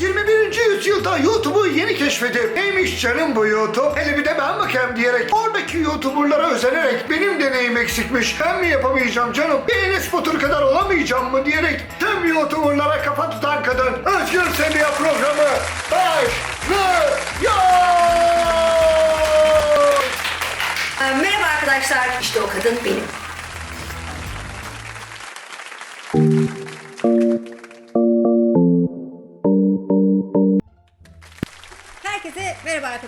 21. yüzyılda YouTube'u yeni keşfedip neymiş canım bu YouTube? Hele bir de ben bakayım diyerek oradaki YouTuber'lara özenerek benim deneyim eksikmiş. Ben mi yapamayacağım canım? Bir Enes Batur kadar olamayacağım mı diyerek tüm YouTuber'lara kafa tutan kadın Özgür Semiha programı başlıyor. Ee, Merhaba arkadaşlar. İşte o kadın benim.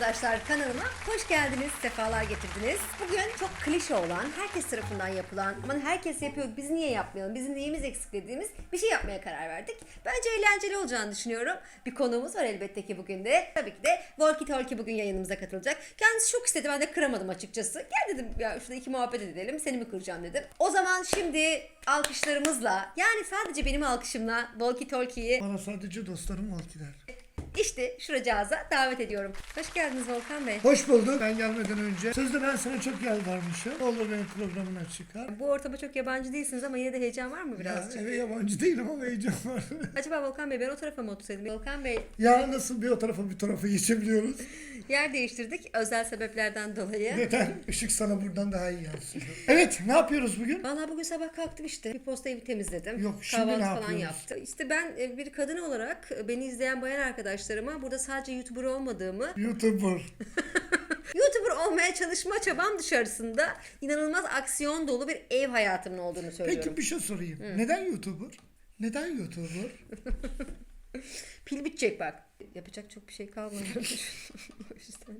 Arkadaşlar kanalıma hoş geldiniz, sefalar getirdiniz. Bugün çok klişe olan, herkes tarafından yapılan, aman herkes yapıyor biz niye yapmayalım, bizim neyimiz eksik dediğimiz bir şey yapmaya karar verdik. Bence eğlenceli olacağını düşünüyorum. Bir konuğumuz var elbette ki bugün de. Tabii ki de Volki Tolki bugün yayınımıza katılacak. Kendisi çok istedi ben de kıramadım açıkçası. Gel dedim ya şurada iki muhabbet edelim seni mi kıracağım dedim. O zaman şimdi alkışlarımızla yani sadece benim alkışımla Volki Tolki'yi Bana sadece dostlarım Volkiler. İşte şuracağıza davet ediyorum. Hoş geldiniz Volkan Bey. Hoş bulduk. Ben gelmeden önce. Sözde ben sana çok yalvarmışım. Ne olur beni programına çıkar. Bu ortama çok yabancı değilsiniz ama yine de heyecan var mı Ya, birazcık? eve yabancı değilim ama heyecan var. Acaba Volkan Bey ben o tarafa mı otursaydım? Volkan Bey ya nasıl bir o tarafa bir tarafa geçebiliyoruz? yer değiştirdik özel sebeplerden dolayı. Neden? Işık sana buradan daha iyi yansıyor. Evet ne yapıyoruz bugün? Vallahi bugün sabah kalktım işte. Bir posta evi temizledim. Yok, şimdi Kahvaltı ne falan yapıyoruz? yaptım. İşte ben e, bir kadın olarak e, beni izleyen bayan arkadaşlarıma burada sadece YouTuber olmadığımı, YouTuber. YouTuber olmaya çalışma çabam dışarısında inanılmaz aksiyon dolu bir ev hayatımın olduğunu söylüyorum. Peki bir şey sorayım. Neden YouTuber? Neden YouTuber? Pil bitecek bak. Yapacak çok bir şey kalmadı. o yüzden.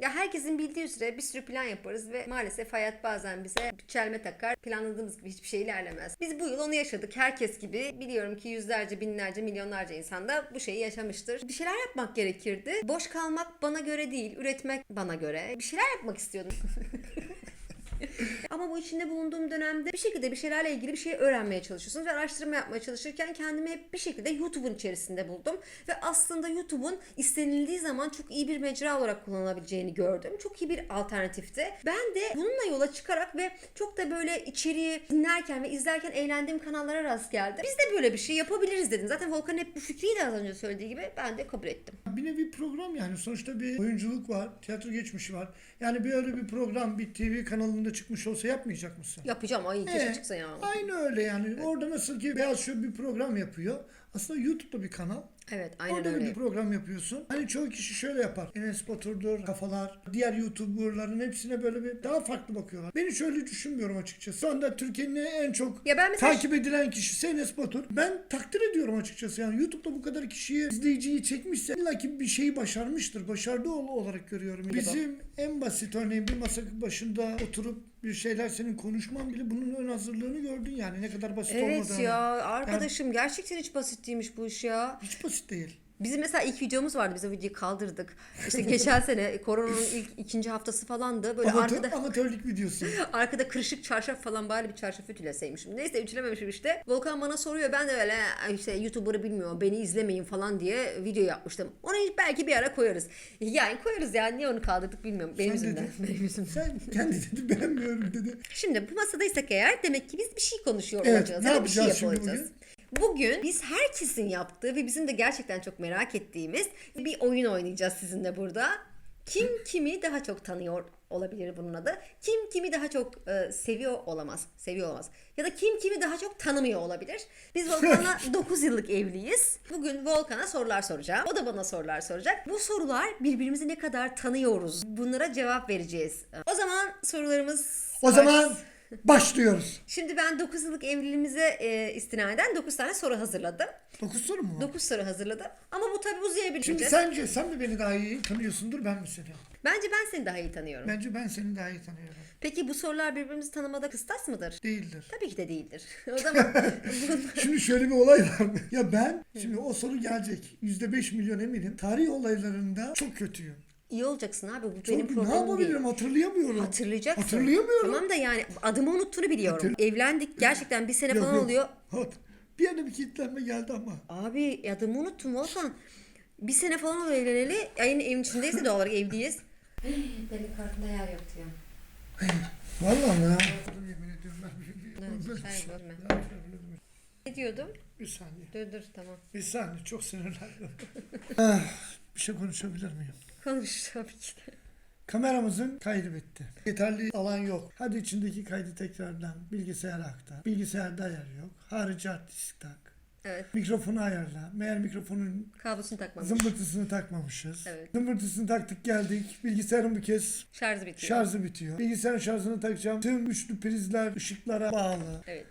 Ya herkesin bildiği üzere bir sürü plan yaparız ve maalesef hayat bazen bize çelme takar. Planladığımız gibi hiçbir şey ilerlemez. Biz bu yıl onu yaşadık. Herkes gibi. Biliyorum ki yüzlerce, binlerce, milyonlarca insan da bu şeyi yaşamıştır. Bir şeyler yapmak gerekirdi. Boş kalmak bana göre değil. Üretmek bana göre. Bir şeyler yapmak istiyordum. Ama bu içinde bulunduğum dönemde bir şekilde bir şeylerle ilgili bir şey öğrenmeye çalışıyorsunuz ve araştırma yapmaya çalışırken kendimi hep bir şekilde YouTube'un içerisinde buldum ve aslında YouTube'un istenildiği zaman çok iyi bir mecra olarak kullanılabileceğini gördüm. Çok iyi bir alternatifti. Ben de bununla yola çıkarak ve çok da böyle içeriği dinlerken ve izlerken eğlendiğim kanallara rast geldim. Biz de böyle bir şey yapabiliriz dedim. Zaten Volkan'ın hep bu fikriydi az önce söylediği gibi. Ben de kabul ettim. Bir nevi program yani. Sonuçta bir oyunculuk var. Tiyatro geçmişi var. Yani bir öyle bir program bir TV kanalında çıkmış olsa yapmayacak mısın? Yapacağım. Ay keşke Ee, çıksa ya. Aynı öyle yani. Orada nasıl ki Beyaz Show bir program yapıyor. Aslında YouTube'da bir kanal. Evet aynen Orada öyle. bir program yapıyorsun. Hani çoğu kişi şöyle yapar. Enes Batur'dur, kafalar, diğer YouTuber'ların hepsine böyle bir daha farklı bakıyorlar. Ben hiç öyle düşünmüyorum açıkçası. Şu anda Türkiye'nin en çok Ya ben mesela takip edilen kişisi Enes Batur. Ben takdir ediyorum açıkçası. Yani YouTube'da bu kadar kişiyi, izleyiciyi çekmişse illa ki bir şeyi başarmıştır. Başardığı ol- olarak görüyorum. Bizim en basit örneğin bir masa başında oturup bir şeyler senin konuşman bile bunun ön hazırlığını gördün yani. Ne kadar basit Evet olmadığını. ya arkadaşım gerçekten hiç basit değilmiş bu iş ya. Hiç basit değil. Bizim mesela ilk videomuz vardı biz o videoyu kaldırdık. İşte geçen sene koronanın ilk ikinci haftası falandı. Böyle Amatör, arkada amatörlük videosu. arkada kırışık çarşaf falan bari bir çarşaf ütüleseymişim. Neyse ütülememişim işte. Volkan bana soruyor ben de böyle "Ay işte YouTuber'ı bilmiyorum beni izlemeyin falan diye video yapmıştım. Onu belki bir ara koyarız. Yani koyarız yani niye onu kaldırdık bilmiyorum. Benim Sen yüzümden. dedin. Benim yüzümden. Sen kendi dedi beğenmiyorum dedi. Şimdi bu masadaysak eğer demek ki biz bir şey konuşuyor Evet, olacağız. ne ya da bir şey yapacağız şimdi yapacağız. Bugün biz herkesin yaptığı ve bizim de gerçekten çok merak ettiğimiz bir oyun oynayacağız sizinle burada. Kim kimi daha çok tanıyor olabilir bunun adı. Kim kimi daha çok e, seviyor olamaz. Seviyor olamaz. Ya da kim kimi daha çok tanımıyor olabilir. Biz Volkan'la 9 yıllık evliyiz. Bugün Volkan'a sorular soracağım. O da bana sorular soracak. Bu sorular birbirimizi ne kadar tanıyoruz. Bunlara cevap vereceğiz. O zaman sorularımız O zaman başlıyoruz. Şimdi ben 9 yıllık evliliğimize e, istinaden 9 tane soru hazırladım. Dokuz soru mu? var? 9 soru hazırladım. Ama bu tabii uzayabilir. Şimdi sence sen mi beni daha iyi tanıyorsundur ben mi seni? Bence ben seni daha iyi tanıyorum. Bence ben seni daha iyi tanıyorum. Peki bu sorular birbirimizi tanımada kıstas mıdır? Değildir. Tabii ki de değildir. O zaman Şimdi şöyle bir olay var. ya ben şimdi o soru gelecek. Yüzde beş milyon eminim. Tarih olaylarında çok kötüyüm. İyi olacaksın abi. Bu Çok, benim ne problemim değil. yapabilirim hatırlayamıyorum. Hatırlayacaksın. Hatırlayamıyorum. Tamam da yani adımı unuttuğunu biliyorum. Hatır- Evlendik gerçekten bir sene Yok, falan yok. oluyor. Hat. Bir yerde bir kilitlenme geldi ama. Abi adımı unuttum Volkan. Bir sene falan oluyor evleneli. Aynı evin içindeyiz de doğal olarak evliyiz. Benim kartımda yer yoktu ya. Vallahi ya. Yemin ediyorum ben. Evet, Olmaz bir hayır, şey. Ne diyordum? Bir saniye. Dur dur tamam. Bir saniye çok sinirlendim. bir şey konuşabilir miyim? Konuş tabii ki de. Kameramızın kaydı bitti. Yeterli alan yok. Hadi içindeki kaydı tekrardan bilgisayara aktar. Bilgisayarda ayar yok. Harici hard disk tak. Evet. Mikrofonu ayarla. Meğer mikrofonun Kablosunu takmamış. zımbırtısını takmamışız. Evet. Zımbırtısını taktık geldik. Bilgisayarın bu kez Şarjı bitiyor. şarjı bitiyor. Bilgisayarın şarjını takacağım. Tüm üçlü prizler ışıklara bağlı. Evet.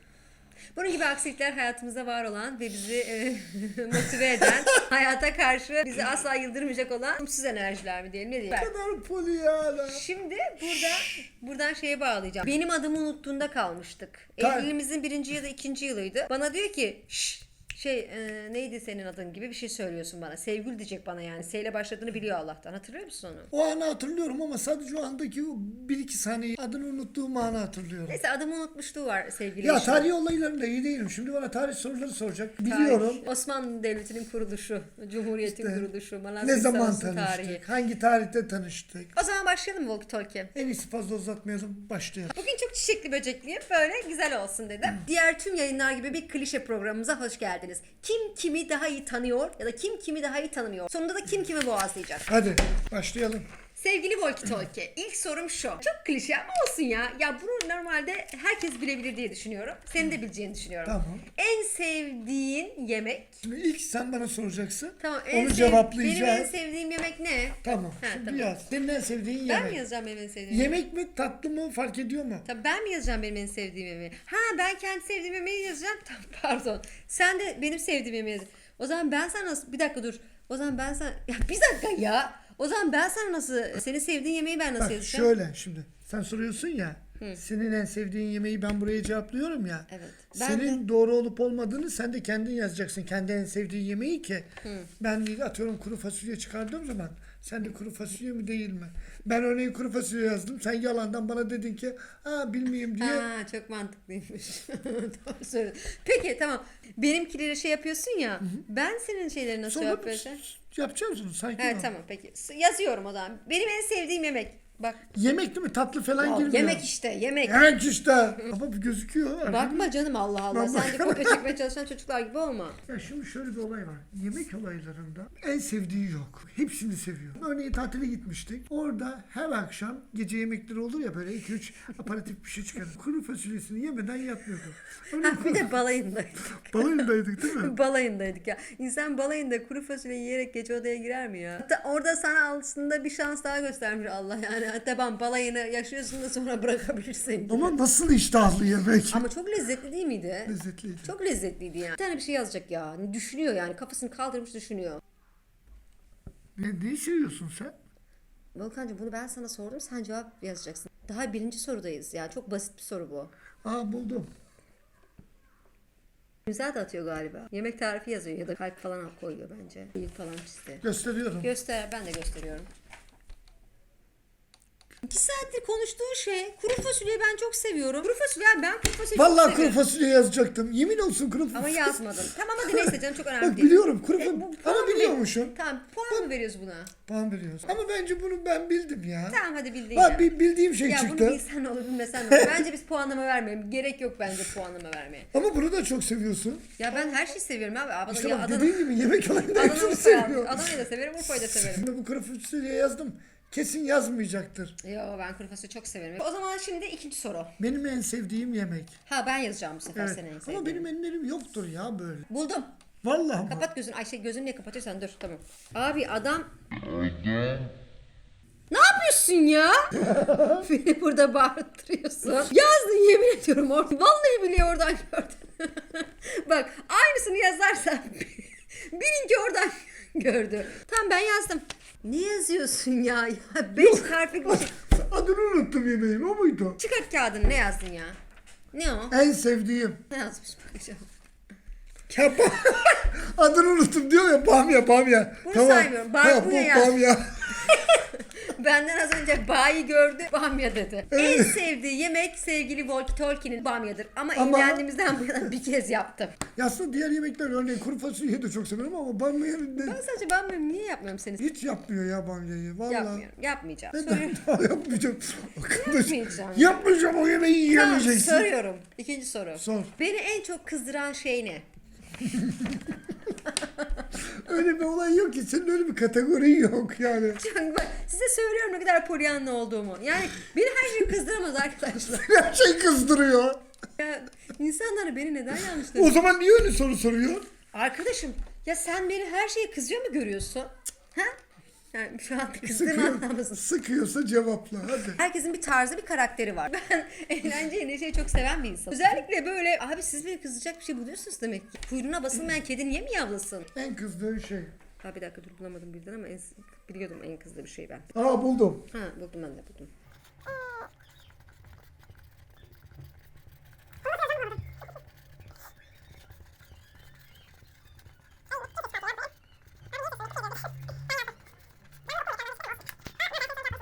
Bunun gibi aksilikler hayatımızda var olan ve bizi e, motive eden, hayata karşı bizi asla yıldırmayacak olan umsuz enerjiler mi diyelim ne diyelim. Ne kadar polyala. Şimdi burada buradan şeye bağlayacağım. Benim adımı unuttuğunda kalmıştık. Evliliğimizin birinci ya da ikinci yılıydı. Bana diyor ki Şşş, şey e, neydi senin adın gibi bir şey söylüyorsun bana. Sevgül diyecek bana yani. S ile başladığını biliyor Allah'tan. Hatırlıyor musun onu? O anı hatırlıyorum ama sadece o andaki o bir iki saniye adını unuttuğum anı hatırlıyorum. Neyse adımı unutmuşluğu var sevgili Ya eşim. tarih olaylarında iyi değilim. Şimdi bana tarih soruları soracak. Tarih, Biliyorum. Osmanlı Devleti'nin kuruluşu, Cumhuriyet'in İşte, kuruluşu, Malazgirt Ne zaman Savaşı'nın tanıştık? tarihi. Hangi tarihte tanıştık? O zaman başlayalım mı Walkie Talkie? En iyisi fazla uzatmayalım. Başlayalım. Bugün çok çiçekli böcekliyim. Böyle güzel olsun dedim. Diğer tüm yayınlar gibi bir klişe programımıza hoş geldiniz. Kim kimi daha iyi tanıyor ya da kim kimi daha iyi tanımıyor. Sonunda da kim kimi boğazlayacak. Hadi başlayalım. Sevgili Walkie Talkie, ilk sorum şu. Çok klişe ama olsun ya. Ya bunu normalde herkes bilebilir diye düşünüyorum. Senin de bileceğini düşünüyorum. Tamam. En sevdiğin yemek. Şimdi ilk sen bana soracaksın. Tamam. En Onu sev-. Benim en sevdiğim yemek ne? Tamam. Ha, Şimdi tamam. yaz. Senin en sevdiğin Ben yemek. mi yazacağım benim en sevdiğim Yemek mi tatlı mı fark ediyor mu? Tabii ben mi yazacağım benim en sevdiğim yemeği? Ha ben kendi sevdiğim yemeği yazacağım. Tamam pardon. Sen de benim sevdiğim yemeği yazacaksın. O zaman ben sana nasıl... Bir dakika dur. O zaman ben sana... Ya bir dakika ya. O zaman ben sana nasıl... Senin sevdiğin yemeği ben nasıl Bak yazacağım? şöyle şimdi. Sen soruyorsun ya. Senin en sevdiğin yemeği ben buraya cevaplıyorum ya. Evet. Ben Senin doğru olup olmadığını sen de kendin yazacaksın. Kendi en sevdiğin yemeği ki. Ben de atıyorum kuru fasulye çıkardığım zaman sen de kuru fasulye mi değil mi? Ben örneğin kuru fasulye yazdım. Sen yalandan bana dedin ki ha bilmeyeyim diye. Ha çok mantıklıymış. Doğru söylüyorsun. Peki tamam. Benimkileri şey yapıyorsun ya. Ben senin şeyleri nasıl Sonra vereceğim? yapacağız onu sakin Evet tamam peki. Yazıyorum o zaman. Benim en sevdiğim yemek. Bak. Yemek değil mi? Tatlı falan Ya, girmiyor. yemek işte yemek. Yemek işte. Ama bu gözüküyor. Bakma canım Allah Allah. Ben Sen de kopya çekmeye çalışan çocuklar gibi olma. Ya şimdi şöyle bir olay var. Yemek olaylarında en sevdiği yok. Hepsini seviyor. Örneğin tatile gitmiştik. Orada her akşam gece yemekleri olur ya böyle 2-3 aparatif bir şey çıkarır. Kuru fasulyesini yemeden yatmıyordu. Örneğin Ha, bir de balayındaydık. balayındaydık değil mi? balayındaydık ya. İnsan balayında kuru fasulye yiyerek gece odaya girer mi ya? Hatta orada sana aslında bir şans daha göstermiş Allah yani. Hatta ben balayını yaşıyorsun da sonra bırakabilirsin. gibi. Ama nasıl iştahlı yemek? Ama çok lezzetli değil miydi? Lezzetliydi. Çok lezzetliydi yani. Bir tane bir şey yazacak ya. Düşünüyor yani. Kafasını kaldırmış düşünüyor. Ne, ne seviyorsun sen? Volkan'cığım bunu ben sana sordum. Sen cevap yazacaksın. Daha birinci sorudayız ya. Çok basit bir soru bu. Aa buldum. Güzel de atıyor galiba. Yemek tarifi yazıyor ya da kalp falan koyuyor bence. Büyük falan çizdi. Gösteriyorum. Göster, ben de gösteriyorum. İki saattir konuştuğu şey kuru fasulyeyi ben çok seviyorum. Kuru fasulye ben kuru fasulyeyi Vallahi çok kuru seviyorum. fasulye yazacaktım. Yemin olsun kuru Ama fasulye. yazmadım. Tamam hadi neyse canım çok önemli Bak değil. biliyorum kuru E, fasulye. bu puan Ama ver- biliyormuşum. Tamam puan mı veriyoruz buna? Puan veriyoruz. Ama bence bunu ben bildim ya. Tamam hadi bildin Bak ya. bir bildiğim şey ya çıktı. bunu bilsen ne olur bilmesen ne olur. Bence biz puanlama vermeyelim. Gerek yok bence puanlama vermeye. Ama bunu da çok seviyorsun. Ya ben her şeyi seviyorum abi. Adana, İşte ya bak Adana, dediğin gibi yemek Adana hepsini Urfa'yı seviyor. Adana'yı da severim, Urfa'yı da severim. Şimdi bu kuru fasulye yazdım. Kesin yazmayacaktır. Yo ben kuru fasulye çok severim. O zaman şimdi ikinci soru. Benim en sevdiğim yemek. Ha ben yazacağım bu sefer Evet. senin en sevdiğin. Ama benim ellerim yoktur ya böyle. Buldum. Vallahi mı? Kapat gözünü. Ayşe gözünü niye kapatıyorsan dur tamam. Abi adam... Ne yapıyorsun ya? Beni burada bağırttırıyorsun. Yazdın yemin ediyorum orada. Vallahi biliyor oradan gördün. Bak aynısını yazarsan bilin ki oradan gördü. Tamam ben yazdım. Ne yazıyorsun ya? ya beş harflik bir şey. Adını unuttum yemeğin o muydu? Çıkart kağıdını ne yazdın ya? Ne o? En sevdiğim. Ne yazmış bakacağım. Kebap. Adını unuttum diyor ya bamya bamya. Bunu saymıyorum. Ha, Barbunya bu yaz. bamya. Benden az önce bayi gördü, bamya dedi. En sevdiği yemek sevgili Walkie Talkie'nin bamyadır. Ama, Ama- evlendiğimizden bu yana bir kez yaptım. Ya aslında diğer yemekler örneğin kuru fasulyeyi de çok severim ama bamyayı Ben de sadece bamya niye yapmıyorum seni? hiç yapmıyor ya bamyayı. Vallahi. Yapmıyorum, yapmayacağım. Neden Soruyorum. daha yapmayacağım? Arkadaş, Yapmayacağım. yapmayacağım o yemeği Tamam, yiyemeyeceksin. soruyorum. İkinci soru. Sor. Beni en çok kızdıran şey ne? Öyle bir olay yok ki. Senin öyle bir kategorin yok yani. Bak, size söylüyorum ne kadar polyanlı olduğumu. Yani beni her şey kızdıramaz arkadaşlar. Her şey kızdırıyor. Ya, insanlar beni neden yanlış O zaman niye öyle soru soruyor? Arkadaşım ya sen beni her şeye kızıyor mu görüyorsun? Ha? Yani şu an kızdığım Sıkıyor, anlamda. sıkıyorsa cevapla hadi. Herkesin bir tarzı, bir karakteri var. Ben eğlenceyi, neşeyi çok seven bir insanım. Özellikle böyle, abi siz beni kızacak bir şey buluyorsunuz demek ki. Kuyruğuna basılmayan kedi niye mi yavlasın? En kızdığın şey. Ha bir dakika dur bulamadım birden ama en, biliyordum en kızdığı bir şey ben. Aa buldum. Ha buldum ben de buldum.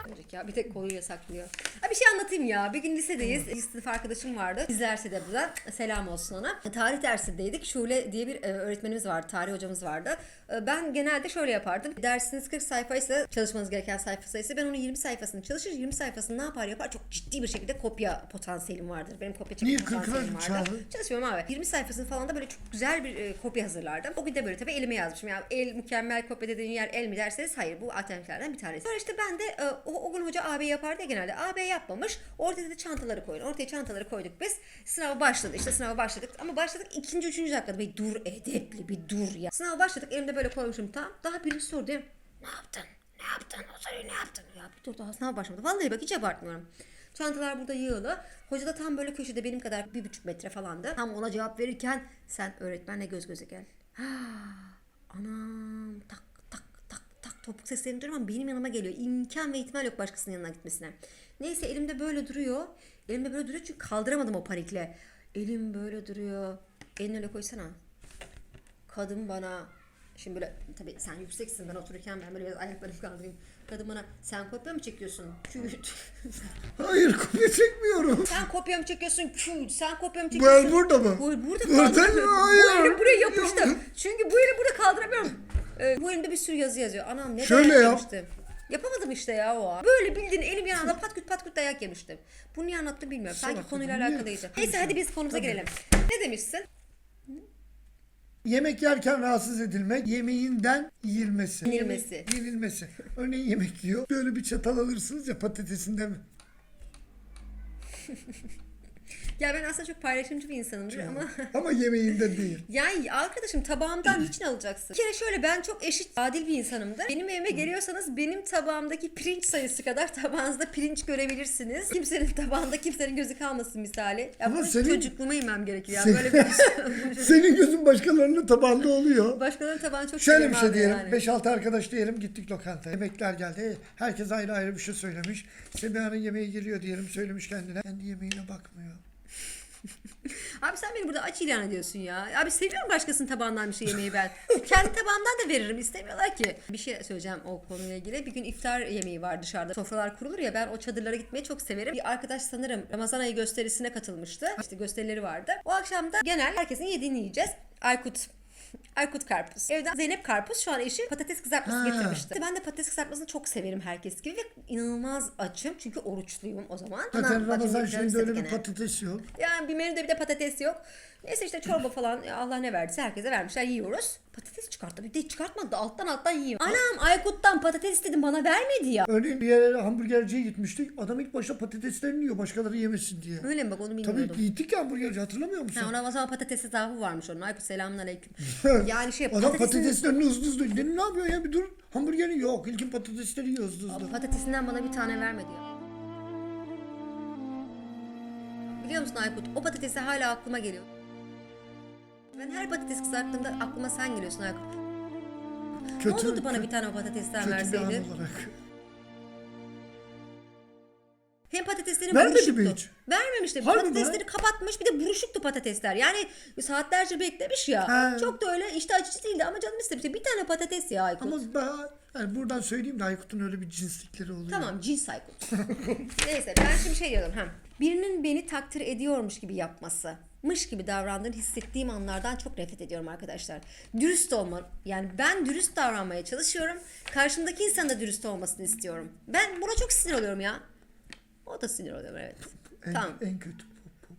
Olacak ya bir tek koluyla saklıyor. Ha bir şey anlatayım ya. Bir gün lisedeyiz. Bir sınıf arkadaşım vardı. İzlerse de buradan selam olsun ona. Tarih dersindeydik. Şule diye bir e, öğretmenimiz vardı. Tarih hocamız vardı. E, Ben genelde şöyle yapardım. Dersiniz 40 sayfaysa çalışmanız gereken sayfa sayısı. Ben onun 20 sayfasını çalışır. 20 sayfasını ne yapar yapar. Çok ciddi bir şekilde kopya potansiyelim vardır. Benim kopya çekme potansiyelim vardı. çağırdın? Çalışmıyorum abi. 20 sayfasını falan da böyle çok güzel bir e, kopya hazırlardım. O gün de böyle tabii elime yazmışım. Yani el mükemmel kopya dediğin yer el mi derseniz hayır bu alternatiflerden bir tanesi. Sonra işte ben de e, o, o gün hoca AB yapardı ya genelde. AB yapmamış. Ortaya da çantaları koyun. Ortaya çantaları koyduk biz. Sınava başladı. İşte sınava başladık. Ama başladık ikinci, üçüncü dakikada. Bir dur edepli bir dur ya. Sınava başladık. Elimde böyle koymuşum tam. Daha birinci soru diyorum. Ne yaptın? Ne yaptın? O soruyu ne yaptın? Ya bir dur daha sınav başlamadı. Vallahi bak hiç abartmıyorum. Çantalar burada yığılı. Hoca da tam böyle köşede benim kadar bir buçuk metre falandı. Tam ona cevap verirken sen öğretmenle göz göze gel. Ha, anam tak topuk seslerini duyuyorum ama benim yanıma geliyor. İmkan ve ihtimal yok başkasının yanına gitmesine. Neyse elimde böyle duruyor. Elimde böyle duruyor çünkü kaldıramadım o panikle. Elim böyle duruyor. Elini öyle koysana. Kadın bana şimdi böyle tabii sen yükseksin ben otururken ben böyle biraz ayaklarımı kaldırayım. Kadın bana sen kopya mı çekiyorsun? Çünkü Hayır kopya çekmiyorum. sen kopya mı çekiyorsun? Kü, sen kopya mı Bu çekiyorsun? el burada mı? Bu el burada Burada mı? Bu Hayır. elim buraya yapıştı. Çünkü bu eli burada kaldıramıyorum. Ee, bu elimde bir sürü yazı yazıyor. Anam ne Şöyle dayak yap. yemiştim. Yapamadım işte ya o an. Böyle bildiğin elim yanında pat küt pat küt dayak yemiştim. Bunu niye anlattım bilmiyorum. Sanki Salak konuyla kadın, niye alakalıydı. Neyse hadi biz konumuza girelim. Ne demişsin? Yemek yerken rahatsız edilmek, yemeğinden. Yenilmesi. Yemek- yenilmesi. Örneğin yemek yiyor. Böyle bir çatal alırsınız ya patatesinde mi? Ya ben aslında çok paylaşımcı bir insanımdır ama Ama yemeğinde değil. Yani arkadaşım tabağımdan niçin alacaksın? Bir kere şöyle ben çok eşit, adil bir insanımdır. Benim evime geliyorsanız benim tabağımdaki pirinç sayısı kadar tabağınızda pirinç görebilirsiniz. Kimsenin tabağında kimsenin gözü kalmasın misali. Ya Ama bunu senin- çocukluğuma inmem gerekiyor. Ya. Böyle bir Senin gözün başkalarının tabağında oluyor. Başkalarının tabağını çok Şöyle bir seviyorum şey abi diyelim. yani. 5-6 arkadaş diyelim gittik lokantaya. Yemekler geldi. Herkes ayrı ayrı bir şey söylemiş. Semiha'nın yemeği geliyor diyelim söylemiş kendine. Kendi yemeğine bakmıyor. Abi sen beni burada aç ilan ediyorsun ya. Abi seviyorum başkasının tabağından bir şey yemeyi ben. Kendi tabağımdan da veririm. istemiyorlar ki. Bir şey söyleyeceğim o konuyla ilgili. Bir gün iftar yemeği var dışarıda. Sofralar kurulur ya ben o çadırlara gitmeyi çok severim. Bir arkadaş sanırım Ramazan ayı gösterisine katılmıştı. İşte gösterileri vardı. O akşam da genel herkesin yediğini yiyeceğiz. Aykut Aykut Karpuz. Evden Zeynep Karpuz şu an eşi patates kızartması Ha. getirmişti. Ben de patates kızartmasını çok severim herkes gibi ve inanılmaz açım. Çünkü oruçluyum o zaman. Zaten Ramazan şeyinde öyle bir gene. patates yok. Yani bir menüde bir de patates yok. Neyse işte çorba falan Allah ne verdiyse herkese vermişler yiyoruz. Patates çıkarttı bir de çıkartmadı da alttan alttan yiyor. Anam Aykut'tan patates istedim bana vermedi ya. Örneğin bir yere hamburgerciye gitmiştik. Adam ilk başta patateslerini yiyor başkaları yemesin diye. Öyle mi bak onu Tabii bilmiyordum. gittik ya hamburgerci hatırlamıyor musun? Ha, ona o zaman patates zaafı varmış onun. Aykut selamun aleyküm. yani şey Adam patateslerini hızlı hızlı. Dedim ne yapıyorsun ya bir dur. Hamburgerin yok. İlkin patatesleri yiyor hızlı hızlı. patatesinden bana bir tane vermedi ya. Biliyor musun Aykut? O patatesi hala aklıma geliyor. Ben her patates kızarttığımda aklıma sen geliyorsun Aykut. ne olurdu bana bir tane o patatesten kötü bir verseydin? an olarak. Hem patateslerin Vermedi buruşuktu. mi hiç? Vermemişti. Harbi mi? patatesleri kapatmış bir de buruşuktu patatesler. Yani saatlerce beklemiş ya. Ha. Çok da öyle işte açıcı değildi ama canım istemişti. Bir tane patates ya Aykut. Ama ben yani buradan söyleyeyim de Aykut'un öyle bir cinslikleri oluyor. Tamam cins Aykut. Neyse ben şimdi şey diyordum. Hem. Birinin beni takdir ediyormuş gibi yapması. Mış gibi davrandığını hissettiğim anlardan çok nefret ediyorum arkadaşlar. Dürüst olma. Yani ben dürüst davranmaya çalışıyorum. Karşımdaki insanın da dürüst olmasını istiyorum. Ben buna çok sinir oluyorum ya. O da sinir oluyorum evet. En, Tamam. en kötü.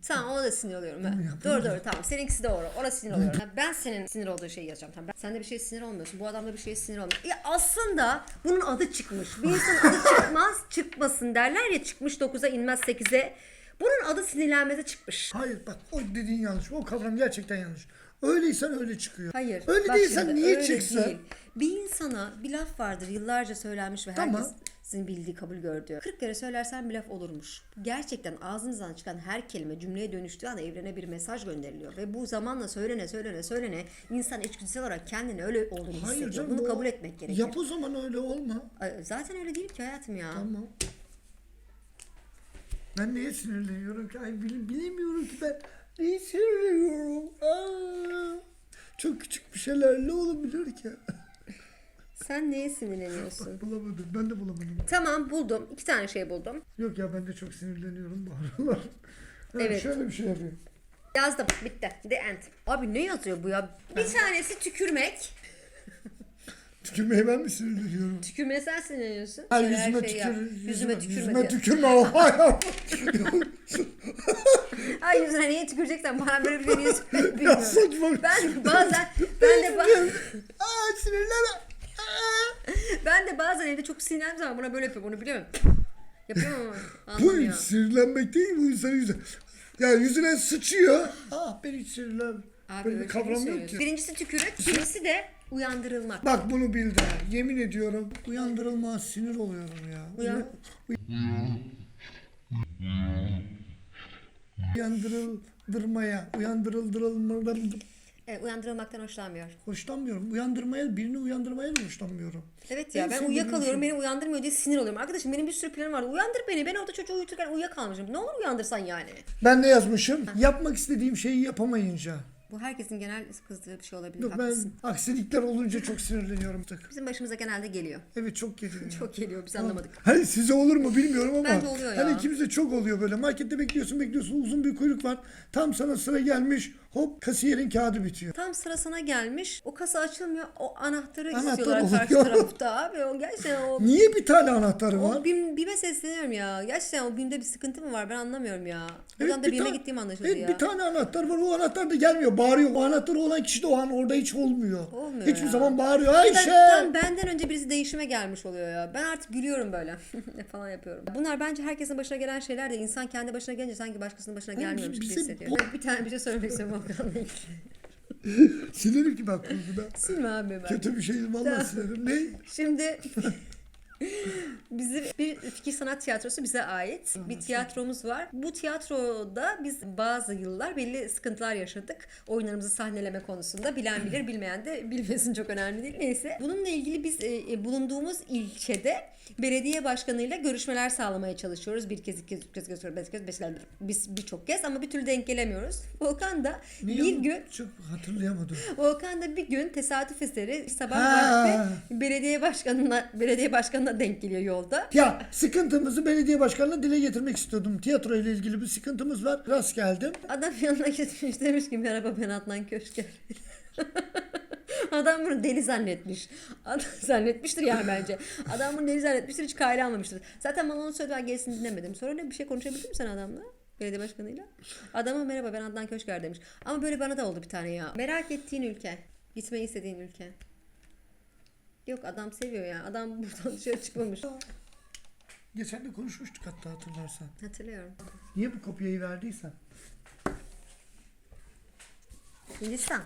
Tamam ona da sinir oluyorum ben. Doğru doğru tamam. Seninkisi doğru. Ona sinir oluyorum. Yani ben senin sinir olduğun şeyi yazacağım. Tamam. Ben, sen de bir şeye sinir olmuyorsun. Bu adam da bir şeye sinir olmuyor. Ya aslında bunun adı çıkmış. Bir insanın adı çıkmaz, çıkmasın derler ya çıkmış 9'a inmez 8'e. Bunun adı sinirlenmeze çıkmış. Hayır bak o dediğin yanlış. O kavram gerçekten yanlış. Öyleysen öyle çıkıyor. Hayır. Öyle bak değilsen şimdi, niye öyle çıksın? değil. Bir insana bir laf vardır yıllarca söylenmiş ve Tamam. herkesin bildiği kabul gördüğü. 40 kere söylersen bir laf olurmuş. Gerçekten ağzınızdan çıkan her kelime cümleye dönüştüğü anda evrene bir mesaj gönderiliyor. Ve bu zamanla söylene söylene söylene insan içgüdüsel olarak kendini öyle olduğunu Hayır hissediyor. canım. Bunu kabul etmek gerekiyor. Yap o zaman öyle olma. Zaten öyle değil ki hayatım ya. Tamam. Ben neye sinirleniyorum ki? Ay bile- bilemiyorum ki ben. Neye sinirleniyorum? Aa, çok küçük bir şeyler ne olabilir ki? Sen neye sinirleniyorsun? Bulamadım. Ben de bulamadım. tamam buldum. İki tane şey buldum. Yok ya ben de çok sinirleniyorum bu aralar. Ha, Evet. Şöyle bir şey yapayım. Yazdım. Bitti. The end. Abi ne yazıyor bu ya? Bir tanesi tükürmek. Tükürmeye ben mi sinirleniyorum? Tükürmeye sen sinirleniyorsun. Ay Şöyle her yüzüme şeyi yap. tükür. Yüzüme tükürme Yüzüme tükürme. Ay yüzüne niye tüküreceksen bana böyle bir şey niye ya saçma. Ben bazen ben de ba- Aa sinirlenme. Aa. ben de bazen evde çok sinirlendiğim zaman buna böyle yapıyorum onu biliyor musun? Yapıyorum ama Bu sinirlenmek değil bu insanın yüzü. Ya yüzüne sıçıyor. Ah ben hiç sinirlenmem. Abi Böyle öyle bir şey kavram yok söylüyorsun. ki. Birincisi tükürük, ikincisi de uyandırılmak. Bak bunu bildi. Yemin ediyorum uyandırılmaz sinir oluyorum ya. Uyan- Uyandırıldırmaya, uyandırıldırılmadan Evet, uyandırılmaktan hoşlanmıyor. hoşlanmıyorum. Uyandırmaya, birini uyandırmaya da hoşlanmıyorum. Evet ya En ben sevdiğim uyuyakalıyorum şey. beni uyandırmıyor diye sinir oluyorum. Arkadaşım benim bir sürü planım vardı. Uyandır beni. Ben orada çocuğu uyuturken uyuyakalmışım. Ne olur uyandırsan yani. Ben ne yazmışım? Yapmak istediğim şeyi yapamayınca. Bu herkesin genel kızdığı bir şey olabilir. Yok Haklısın. ben aksilikler olunca çok sinirleniyorum. Bizim başımıza genelde geliyor. Evet çok geliyor. Çok geliyor biz anlamadık. Hani size olur mu bilmiyorum ama Bence oluyor ya. hani ikimize çok oluyor böyle. Markette bekliyorsun bekliyorsun uzun bir kuyruk var. Tam sana sıra gelmiş. Hop kasiyerin kağıdı bitiyor. Tam sıra sana gelmiş. O kasa açılmıyor. O anahtarı Anahtar istiyorlar karşı oluyor. tarafta abi. O gerçekten o Niye bir tane anahtarı var? O BİM, BİM'e sesleniyorum ya. Gerçekten o BİM'de bir sıkıntı mı var ben anlamıyorum ya. Buradan da BİM'e gittiğim anlaşıldı evet, ya. Bir tane anahtar var o anahtar da gelmiyor bağırıyor. O anahtarı olan kişi de o an orada hiç olmuyor. Olmuyor Hiçbir ya. zaman bağırıyor Ben, Ayşe. tam benden önce birisi değişime gelmiş oluyor ya. Ben artık gülüyorum böyle. falan yapıyorum. Bunlar bence herkesin başına gelen şeyler de insan kendi başına gelince sanki başkasının başına gelmiyormuş gibi hissediyor. Ben bir tane bir şey söylemek istiyorum İlgili. Silerim ki bak kurguda. Silme abi ben. Kötü bir şey vallahi silerim. Ne? Şimdi bizim bir fikir sanat tiyatrosu bize ait. Bir tiyatromuz var. Bu tiyatroda biz bazı yıllar belli sıkıntılar yaşadık. Oyunlarımızı sahneleme konusunda. Bilen bilir, bilmeyen de bilmesin çok önemli değil. Neyse. Bununla ilgili biz e, e, bulunduğumuz ilçede belediye başkanıyla görüşmeler sağlamaya çalışıyoruz. Bir kez, iki kez, üç kez, üç kez, beş kez, beş kez, biz birçok kez ama bir türlü denk gelemiyoruz. Volkan da Niye bir gün Çok hatırlayamadım. Volkan da bir gün tesadüf eseri sabah vakti belediye başkanına belediye başkanına denk geliyor yolda. Ya sıkıntımızı belediye başkanına dile getirmek istiyordum. Tiyatro ile ilgili bir sıkıntımız var. Rast geldim. Adam yanına gitmiş demiş ki merhaba ben Adnan Köşker. Adam bunu deli zannetmiş. Adam zannetmiştir yani bence. Adam bunu deli zannetmiştir hiç kayla almamıştır. Zaten bana onu söyledi ben gerisini dinlemedim. Sonra ne bir şey konuşabildin mi sen adamla? Belediye başkanıyla. Adama merhaba ben Adnan Köşker demiş. Ama böyle bana da oldu bir tane ya. Merak ettiğin ülke. Gitmeyi istediğin ülke. Yok adam seviyor ya. Adam buradan dışarı çıkmamış. Geçen de konuşmuştuk hatta hatırlarsan. Hatırlıyorum. Niye bu kopyayı verdiysen? Hindistan.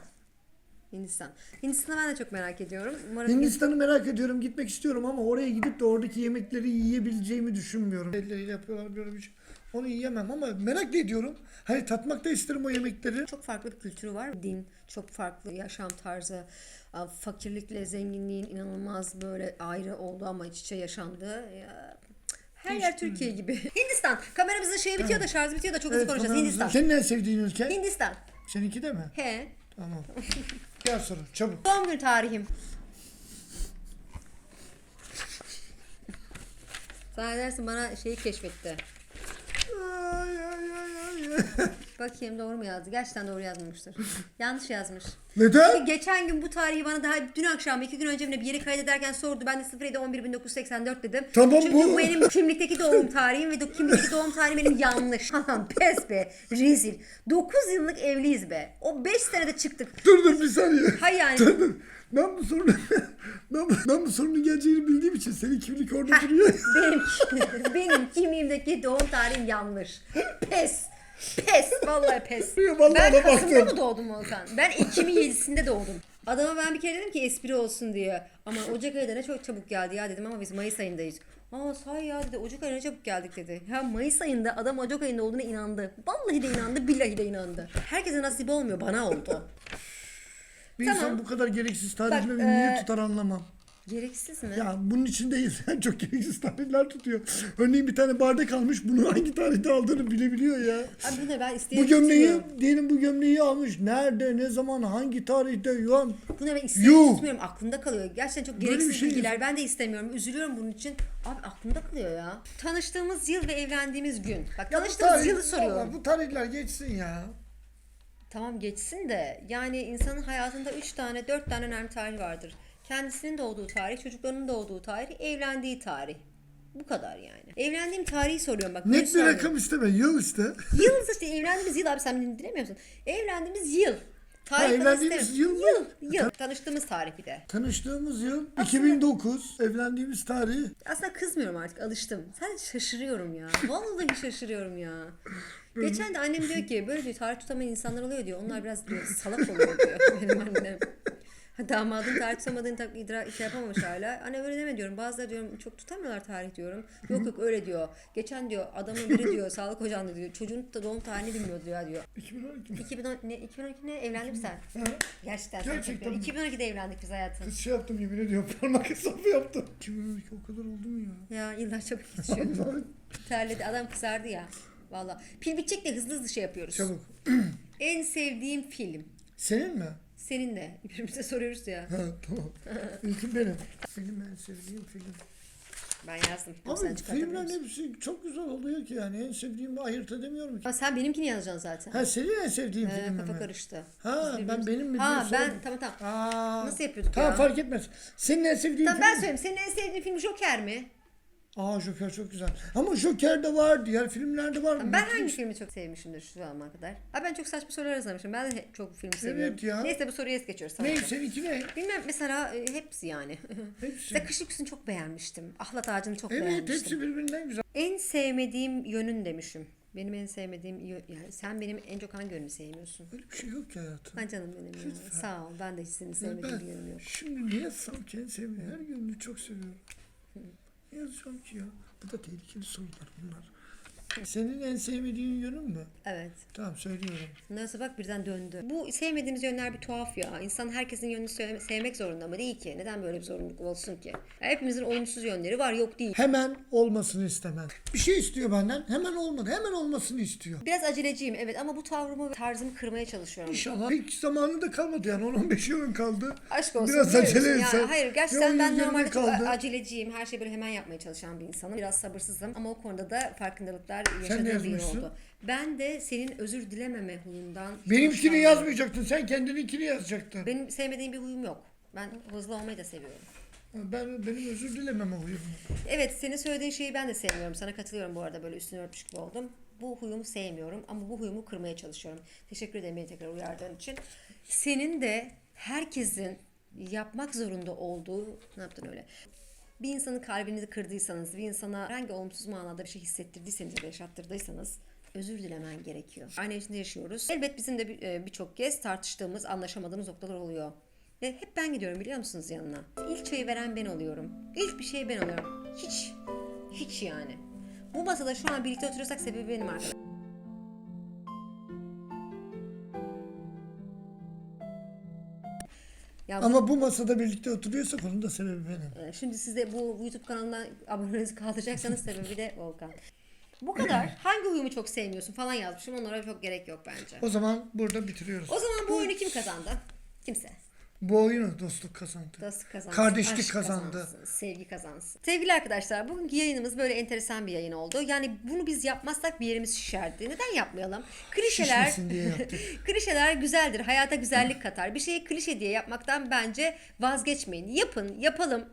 Hindistan. Hindistan'ı ben de çok merak ediyorum. Umarım Hindistan'ı merak ediyorum. Gitmek istiyorum ama oraya gidip de oradaki yemekleri yiyebileceğimi düşünmüyorum. Elleriyle yapıyorlar böyle bir şey. Onu yiyemem ama merak da ediyorum. Hani tatmak da isterim o yemekleri. çok farklı bir kültürü var. Din, çok farklı yaşam tarzı, fakirlikle zenginliğin inanılmaz böyle ayrı olduğu ama iç içe yaşandığı. Ya, her yer Türkiye gibi. Hindistan. Kameramızın şeyi bitiyor da şarjı bitiyor da çok hızlı konuşacağız. Hindistan. Senin en sevdiğin ülke? Hindistan. Seninki de mi? He. Tamam. Gel soru çabuk. Doğum günü tarihim. Sen dersin bana şeyi keşfetti. Ay ay ay ay. Bakayım doğru mu yazdı? Gerçekten doğru yazmamıştır. Yanlış yazmış. Neden? Çünkü geçen gün bu tarihi bana daha dün akşam iki gün önce mi ne bir yere kaydederken sordu. Ben de 07 11 1984 dedim. Tamam, Çünkü bu- bu benim kimlikteki doğum tarihim ve do- kimlikteki doğum tarihim benim yanlış. Aman pes be. Rezil. 9 yıllık evliyiz be. O 5 senede çıktık. Dur dur bir saniye. Hay yani. Dur dur. Ben bu sorunu ben, bu- ben bu sorunun geleceğini bildiğim için senin kimlik orada duruyor. Benim, benim kimliğimdeki doğum tarihim yanlış. Pes. Pes. Vallahi pes. Ya vallahi ben Kasım'da baktım. mı doğdum Volkan? Ben Ekim'in 7'sinde doğdum. Adama ben bir kere dedim ki espri olsun diye. Ama Ocak ayı da ne çok çabuk geldi ya dedim ama biz Mayıs ayındayız. Aa say ya dedi Ocak ayına çabuk geldik dedi. Ya Mayıs ayında adam Ocak ayında olduğuna inandı. Vallahi de inandı billahi de inandı. Herkese nasip olmuyor bana oldu. Bir Tamam. insan bu kadar gereksiz tarihleri Bak, niye e, tutar anlamam. Gereksiz mi? Ya bunun içindeyiz. Çok gereksiz tarihler tutuyor. Örneğin bir tane bardak almış bunu hangi tarihte aldığını bilebiliyor ya. Abi bu ne ben isteyerek Bu gömleği tutmuyorum. diyelim bu gömleği almış. Nerede, ne zaman, hangi tarihte yuan. Bu ne ben isteyerek Yuh! tutmuyorum aklımda kalıyor. Gerçekten çok Böyle bir gereksiz şey bilgiler. Ben de istemiyorum. Üzülüyorum bunun için. Abi aklımda kalıyor ya. Tanıştığımız yıl ve evlendiğimiz gün. Bak Ya bu tanıştığımız tarih- yılı soruyorum. Vallahi Bu tarihler geçsin ya. Tamam geçsin de yani insanın hayatında 3 tane 4 tane önemli tarih vardır. Kendisinin doğduğu tarih, çocuklarının doğduğu tarih, evlendiği tarih. Bu kadar yani. Evlendiğim tarihi soruyorum bak. Net bir rakam isteme. Yıl iste. Yıl işte evlendiğimiz yıl abi sen beni dinlemiyor musun? Evlendiğimiz yıl. Tarih Ha, evlendiğimiz istemiyorum. yıl mı? Yıl. Yıl. Tanıştığımız tarih bir de. Tanıştığımız yıl 2009. Evlendiğimiz tarih. Aslında kızmıyorum artık alıştım. Sadece şaşırıyorum ya. Vallahi şaşırıyorum ya. Geçen de annem diyor ki böyle diyor tarih tutamayan insanlar oluyor diyor. Onlar biraz diyor salak oluyor diyor benim annem. Damadım tarih tutamadığını tak, idrak şey yapamamış hala. Anne öyle deme diyorum. Bazıları diyorum çok tutamıyorlar tarih diyorum. Yok yok öyle diyor. Geçen diyor adamın biri diyor sağlık hocam diyor. Çocuğun da doğum tarihini bilmiyordu ya diyor. 2012 mi? 2010 ne 2012 ne evlendim sen? Gerçekten sen Gerçekten çok- mi? 2012'de evlendik biz hayatım. Kız şey yaptım yemin ediyorum parmak hesabı yaptım. 2012 o kadar oldu mu ya? Ya yıllar çabuk geçiyor. Terledi. Adam kızardı ya. Valla. Pil bitecek de hızlı hızlı şey yapıyoruz. Çabuk. En sevdiğim film. Senin mi? Senin de. Birbirimize soruyoruz ya. Ha tamam. İlkin benim. Benim en sevdiğim film. Ben yazdım. Abi misin? hepsi çok güzel oluyor ki yani en sevdiğimi ayırt edemiyorum ki. Ama sen benimkini yazacaksın zaten. Ha senin en sevdiğin Ee, film mi? kafa karıştı. Ha, Biz ben benim mi Ha ben tamam tamam. Aa, Nasıl yapıyorduk tamam, ya? fark etmez. Senin en sevdiğin Tamam film ben söyleyeyim. Senin en sevdiğin film Joker mi? Aa Joker çok güzel. Ama Joker de var, diğer filmlerde var. Ben hangi filmi çok sevmişimdir şu zamana kadar? Ha ben çok saçma sorular hazırlamışım. Ben de çok film seviyorum. ya. Neyse bu soruyu es geçiyoruz. Tamam. Ne seninki ne? Bilmem mesela e, hepsi yani. Hepsi. Mesela Kış Uykusu'nu çok beğenmiştim. Ahlat Ağacı'nı çok Evet beğenmiştim. hepsi birbirinden güzel. En sevmediğim yönün demişim. Benim en sevmediğim yö- yani sen benim en çok hangi yönümü sevmiyorsun? Öyle bir şey yok ki hayatım. Ha canım benim ya. Sağ ol. Ben de hiç seni sevmediğim bir yönüm yok. Şimdi niye sanki en sevdiğim her yönünü çok seviyorum. Ne yazacağım ki ya? Bu da tehlikeli sorular bunlar. Senin en sevmediğin yönün mü? Evet. Tamam söylüyorum. Nasıl bak birden döndü. Bu sevmediğimiz yönler bir tuhaf ya. İnsan herkesin yönünü sevmek zorunda mı değil ki? Neden böyle bir zorunluluk olsun ki? Ya hepimizin olumsuz yönleri var yok değil. Hemen olmasını istemem. Bir şey istiyor benden. Hemen olmadı. Hemen olmasını istiyor. Biraz aceleciyim evet ama bu tavrımı ve tarzımı kırmaya çalışıyorum. İnşallah. Pek zamanı da kalmadı yani 10-15 yılın kaldı. Aşk olsun. Biraz biliyor musun? acele Ya etsen. hayır gerçekten Ya ben normalde çok kaldı. a- aceleciyim. Her şeyi böyle hemen yapmaya çalışan bir insanım. Biraz sabırsızım ama o konuda da farkındalıklar Sen yaşadığım bir yazmışsın? oldu. Ben de senin özür dilememe huyundan Benimkini hoşlanmıyorum. yazmayacaktın. Sen kendininkini yazacaktın. Benim sevmediğim bir huyum yok. Ben hızlı olmayı da seviyorum. Ben benim özür dilememe huyum. Evet senin söylediğin şeyi ben de sevmiyorum. Sana katılıyorum bu arada böyle üstüne örtmüş gibi oldum. Bu huyumu sevmiyorum ama bu huyumu kırmaya çalışıyorum. Teşekkür ederim beni tekrar uyardığın için. Senin de herkesin yapmak zorunda olduğu ne yaptın öyle? Bir insanın kalbini kırdıysanız, bir insana herhangi olumsuz manada bir şey hissettirdiyseniz yaşattırdıysanız özür dilemen gerekiyor. Aynı içinde yaşıyoruz. Elbet bizim de bir- e, birçok kez tartıştığımız, anlaşamadığımız noktalar oluyor. Ve hep ben gidiyorum biliyor musunuz yanına? İlk çayı veren ben oluyorum. İlk bir şey ben oluyorum. Hiç, hiç yani. Bu masada şu an birlikte oturuyorsak sebebi benim arkadaşım. Ya Ama bu masada birlikte oturuyorsak onun da sebebi benim. Ee, Şimdi siz de bu YouTube kanalına abonenizi kaldıracaksanız sebebi de Volkan. Bu kadar. Hangi huyumu çok sevmiyorsun falan yazmışım. Onlara çok gerek yok bence. O zaman burada bitiriyoruz. O zaman bu oyunu kim kazandı? Kimse. Bu oyunu dostluk kazandı. Dostluk kazansın. Kardeşlik aşk kazandı. kazansın, sevgi kazansın. Sevgili arkadaşlar bugünkü yayınımız böyle enteresan bir yayın oldu. Yani bunu biz yapmazsak bir yerimiz şişerdi. Neden yapmayalım? Klişeler klişeler güzeldir. Hayata güzellik katar. Bir şeyi klişe diye yapmaktan bence vazgeçmeyin. Yapın, yapalım.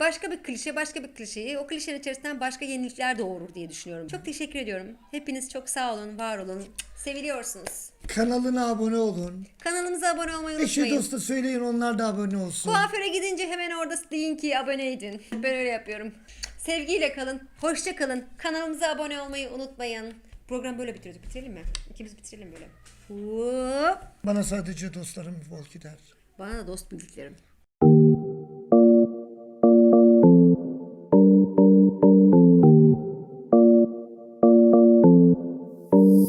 Başka bir klişe, başka bir klişeyi o klişenin içerisinden başka yenilikler doğurur diye düşünüyorum. Çok teşekkür ediyorum. Hepiniz çok sağ olun, var olun. Seviliyorsunuz. Kanalına abone olun. Kanalımıza abone olmayı Eşi unutmayın. dosta söyleyin onlar da abone olsun. Kuaföre gidince hemen orada deyin ki abone edin. Ben öyle yapıyorum. Sevgiyle kalın, hoşça kalın. Kanalımıza abone olmayı unutmayın. Program böyle bitiriyorduk. Bitirelim mi? İkimiz bitirelim böyle. Hop. Bana sadece dostlarım bol gider. Bana da dost bildiklerim.